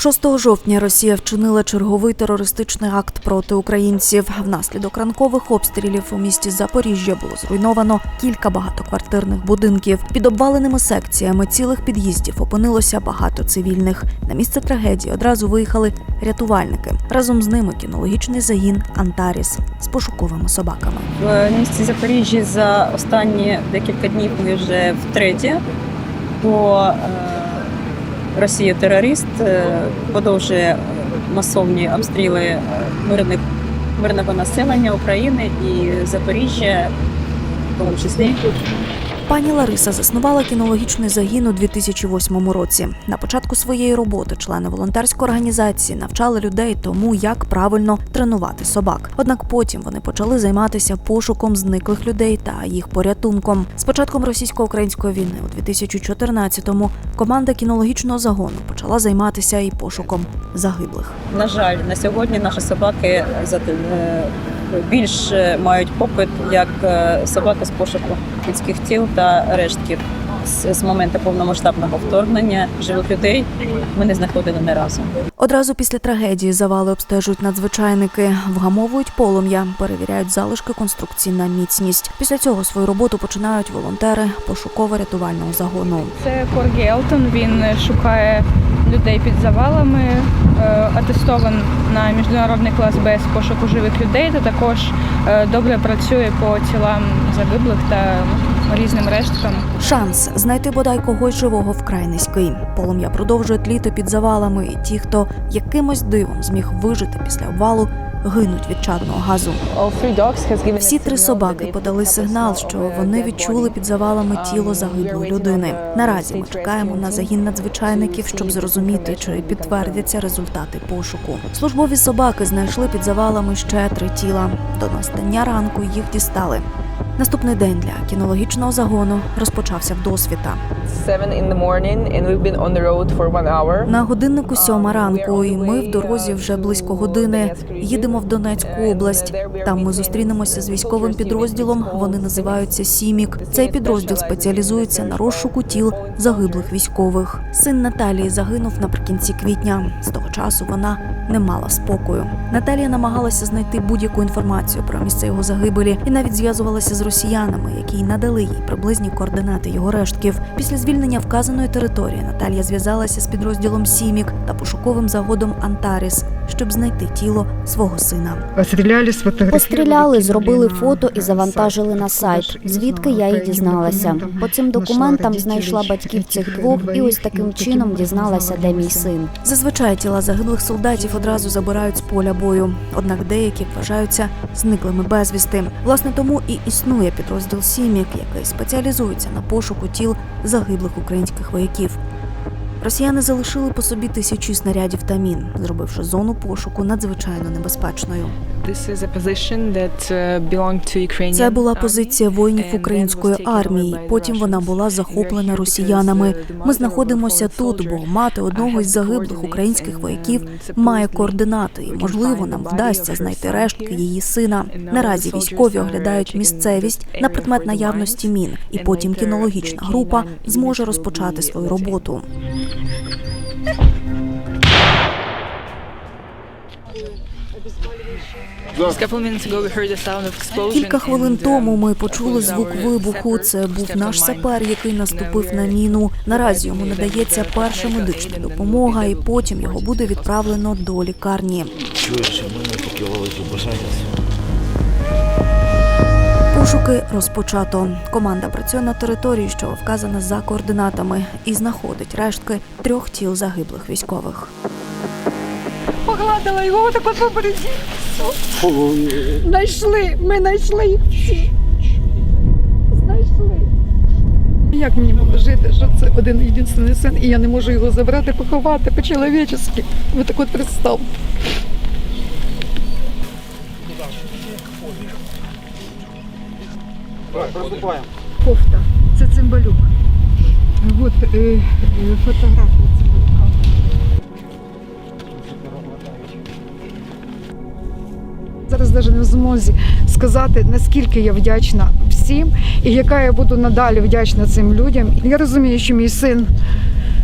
6 жовтня Росія вчинила черговий терористичний акт проти українців. Внаслідок ранкових обстрілів у місті Запоріжжя було зруйновано кілька багатоквартирних будинків. Під обваленими секціями цілих під'їздів опинилося багато цивільних. На місце трагедії одразу виїхали рятувальники. Разом з ними кінологічний загін Антаріс з пошуковими собаками. В місті Запоріжжі за останні декілька днів ми вже втретє, е, Росія терорист подовжує продовжує масовні обстріли е, мирних мирного населення України і Запоріжжя, в тому числі. Пані Лариса заснувала кінологічний загін у 2008 році. На початку своєї роботи члени волонтерської організації навчали людей тому, як правильно тренувати собак. Однак потім вони почали займатися пошуком зниклих людей та їх порятунком. З початком російсько-української війни у 2014-му команда кінологічного загону почала займатися і пошуком загиблих. На жаль, на сьогодні наші собаки е, більш е, мають попит як собака собаки з пошуку людських тіл та рештків. З, з моменту повномасштабного вторгнення живих людей ми не знаходили ні разу. Одразу після трагедії завали обстежують надзвичайники, вгамовують полум'я, перевіряють залишки конструкцій на міцність. Після цього свою роботу починають волонтери пошуково-рятувального загону. Це Коргі Елтон. Він шукає людей під завалами, е, атестован на міжнародний клас Б з пошуку живих людей, та також е, добре працює по тілам загиблих та різним решткам. Шанс знайти бодай когось живого вкрай низький. Полум'я продовжує тліти під завалами, і ті, хто якимось дивом зміг вижити після обвалу, гинуть від чадного газу. Всі три собаки подали сигнал, що вони відчули під завалами тіло загиблої людини. Наразі ми чекаємо на загін надзвичайників, щоб зрозуміти, чи підтвердяться результати пошуку. Службові собаки знайшли під завалами ще три тіла. До настання ранку їх дістали. Наступний день для кінологічного загону розпочався в досвіта. 7 in the morning and we've been on the road for one hour. На годиннику сьома ранку, і ми в дорозі вже близько години. Їдемо в Донецьку область. Там ми зустрінемося з військовим підрозділом. Вони називаються Сімік. Цей підрозділ спеціалізується на розшуку тіл загиблих військових. Син Наталії загинув наприкінці квітня. З того часу вона не мала спокою. Наталія намагалася знайти будь-яку інформацію про місце його загибелі і навіть зв'язувалася з росіянами, які й надали їй приблизні координати його рештки. Після звільнення вказаної території Наталія зв'язалася з підрозділом Сімік та пошуковим загодом Антаріс, щоб знайти тіло свого сина. Постріляли, зробили фото і завантажили на сайт. Звідки я і дізналася. По цим документам знайшла батьків цих двох, і ось таким чином дізналася, де мій син. Зазвичай тіла загиблих солдатів одразу забирають з поля бою, однак деякі вважаються зниклими безвісти. Власне, тому і існує підрозділ Сімік, який спеціалізується на пошуку тіл загиблих українських вояків. Росіяни залишили по собі тисячі снарядів та мін, зробивши зону пошуку надзвичайно небезпечною. Uh, Це була позиція воїнів української армії. Потім вона була захоплена росіянами. uh, Ми знаходимося тут, бо мати одного із загиблих українських вояків um, має координати, і можливо нам вдасться знайти рештки її сина. Наразі військові оглядають місцевість на предмет наявності мін, і потім кінологічна група зможе розпочати свою роботу. Кілька хвилин тому um, ми почули звук вибуху. Це був наш сапер, який наступив на міну. Наразі йому надається перша медична допомога, і потім його буде відправлено до лікарні. Чуєш. Пошуки розпочато. Команда працює на території, що вказана за координатами, і знаходить рештки трьох тіл загиблих військових. Погладила його так от по березі. Знайшли, ми знайшли їх всі. Знайшли. Як мені було жити, що це один єдиний син, і я не можу його забрати, поховати по-чоловічески. Ви так от представте. Кофта. Це цимбалюк. От е, е, фотографія Зараз навіть не в змозі сказати, наскільки я вдячна всім і яка я буду надалі вдячна цим людям. Я розумію, що мій син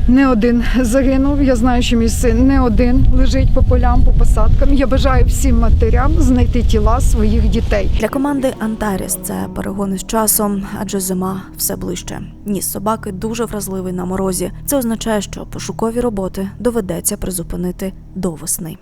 Не один загинув. Я знаю, що мій син не один лежить по полям, по посадкам. Я бажаю всім матерям знайти тіла своїх дітей. Для команди Антаріс це перегони з часом, адже зима все ближче. Ніс собаки дуже вразливий на морозі. Це означає, що пошукові роботи доведеться призупинити до весни.